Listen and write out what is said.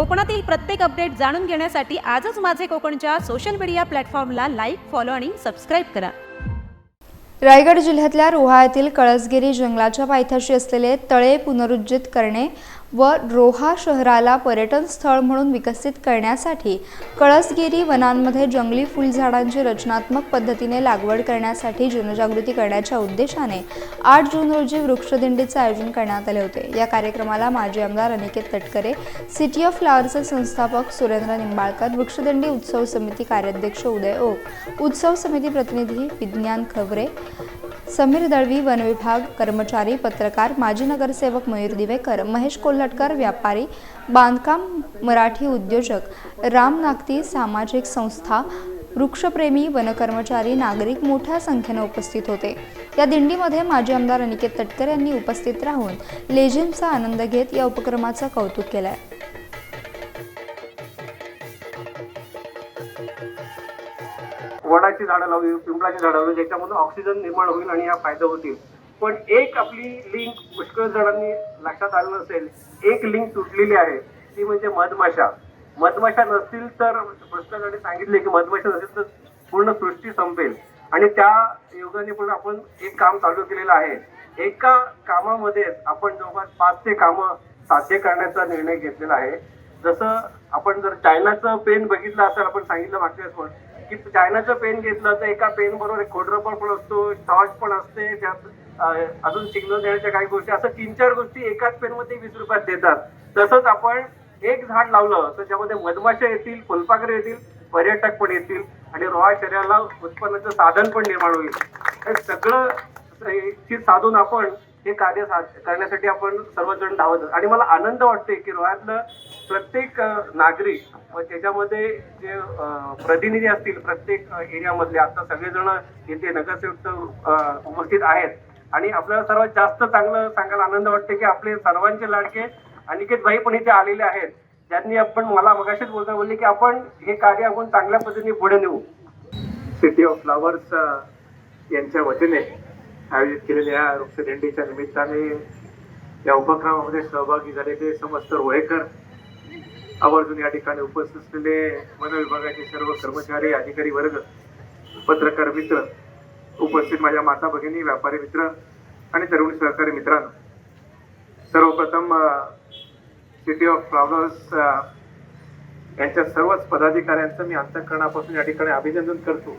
कोकणातील प्रत्येक अपडेट जाणून घेण्यासाठी आजच माझे कोकणच्या सोशल मीडिया प्लॅटफॉर्मला लाईक फॉलो आणि सबस्क्राईब करा. रायगड जिल्ह्यातल्या रोहा येथील कळसगिरी जंगलाच्या पायथ्याशी असलेले तळे पुनरुज्जीत करणे व रोहा शहराला पर्यटन स्थळ म्हणून विकसित करण्यासाठी कळसगिरी वनांमध्ये जंगली फुलझाडांची रचनात्मक पद्धतीने लागवड करण्यासाठी जनजागृती करण्याच्या उद्देशाने आठ जून रोजी वृक्षदिंडीचे आयोजन करण्यात आले होते. या कार्यक्रमाला माजी आमदार अनिकेत तटकरे सिटी ऑफ फ्लावरचे संस्थापक सुरेंद्र निंबाळकर वृक्षदिंडी उत्सव समिती कार्याध्यक्ष उदय ओक उत्सव समिती प्रतिनिधी विज्ञान खबरे समीर दळवी वनविभाग कर्मचारी पत्रकार माजी नगरसेवक मयूर दिवेकर महेश कोल्हटकर व्यापारी बांधकाम मराठी उद्योजक राम नागती सामाजिक संस्था वृक्षप्रेमी वनकर्मचारी नागरिक मोठ्या संख्येने उपस्थित होते. या दिंडीमध्ये माजी आमदार अनिकेत तटकर यांनी उपस्थित राहून लेझिमचा आनंद घेत या उपक्रमाचं कौतुक केलं आहे वडाची झाडं लावली पिंपळाची झाडं लावली ज्याच्यामधून ऑक्सिजन निर्माण होईल आणि या फायदा होतील. पण एक आपली लिंक पुष्कळ जणांनी लक्षात आलं नसेल एक लिंक तुटलेली आहे ती म्हणजे मधमाशा. मधमाशा नसतील तर पुष्कळ जणांनी सांगितले की मधमाशा नसेल तर पूर्ण सृष्टी संपेल. आणि त्या योगाने पण आपण एक काम चालू केलेलं आहे. एका कामामध्ये आपण जवळपास पाच ते कामं साध्य करण्याचा निर्णय घेतलेला आहे. जसं आपण जर चायनाचं पेन बघितलं असेल आपण सांगितलं मागच्या वेळेस पण की चायनाचं पेन घेतलं तर एका पेन बरोबर एक खोडरबर पण असतो टॉर्च पण असते त्यात अजून सिग्नल देण्याच्या काही गोष्टी असं तीन चार गोष्टी एकाच पेनमध्ये वीस रुपयात देतात. तसंच आपण एक झाड लावलं तर त्यामध्ये मधमाशा येतील फुलपाखरे येतील पर्यटक पण येतील आणि रोहा शरीराला उत्पन्नाचं साधन पण निर्माण होईल. हे सगळं साधून आपण हे कार्य करण्यासाठी आपण सर्वजण धावत आणि मला आनंद वाटते की रोह्यातलं प्रत्येक नागरिक व त्याच्यामध्ये जे प्रतिनिधी असतील प्रत्येक एरियामधले आता सगळेजण येथे नगरसेवक उपस्थित आहेत. आणि आपल्याला सर्वात जास्त चांगलं सांगायला आनंद वाटते की आपले सर्वांचे लाडके अनिकेत भाई पण इथे आलेले आहेत. ज्यांनी आपण मला मगाशीच बोलता बोलले की आपण हे कार्य आपण चांगल्या पद्धतीने पुढे नेऊ. सिटी ऑफ फ्लॉवर्स यांच्या वतीने आयोजित केलेल्या या वृक्षदिंडीच्या निमित्ताने या उपक्रमामध्ये सहभागी झालेले समस्त रोहेकर आवर्जून या ठिकाणी उपस्थित असलेले वन विभागाचे सर्व कर्मचारी अधिकारी वर्ग पत्रकार मित्र उपस्थित माझ्या माता भगिनी व्यापारी मित्र आणि तरुण सहकारी मित्रांनो. सर्वप्रथम सिटी ऑफ फ्लॉवर्स यांच्या सर्वच पदाधिकाऱ्यांचं मी अंतकरणापासून या ठिकाणी अभिनंदन करतो.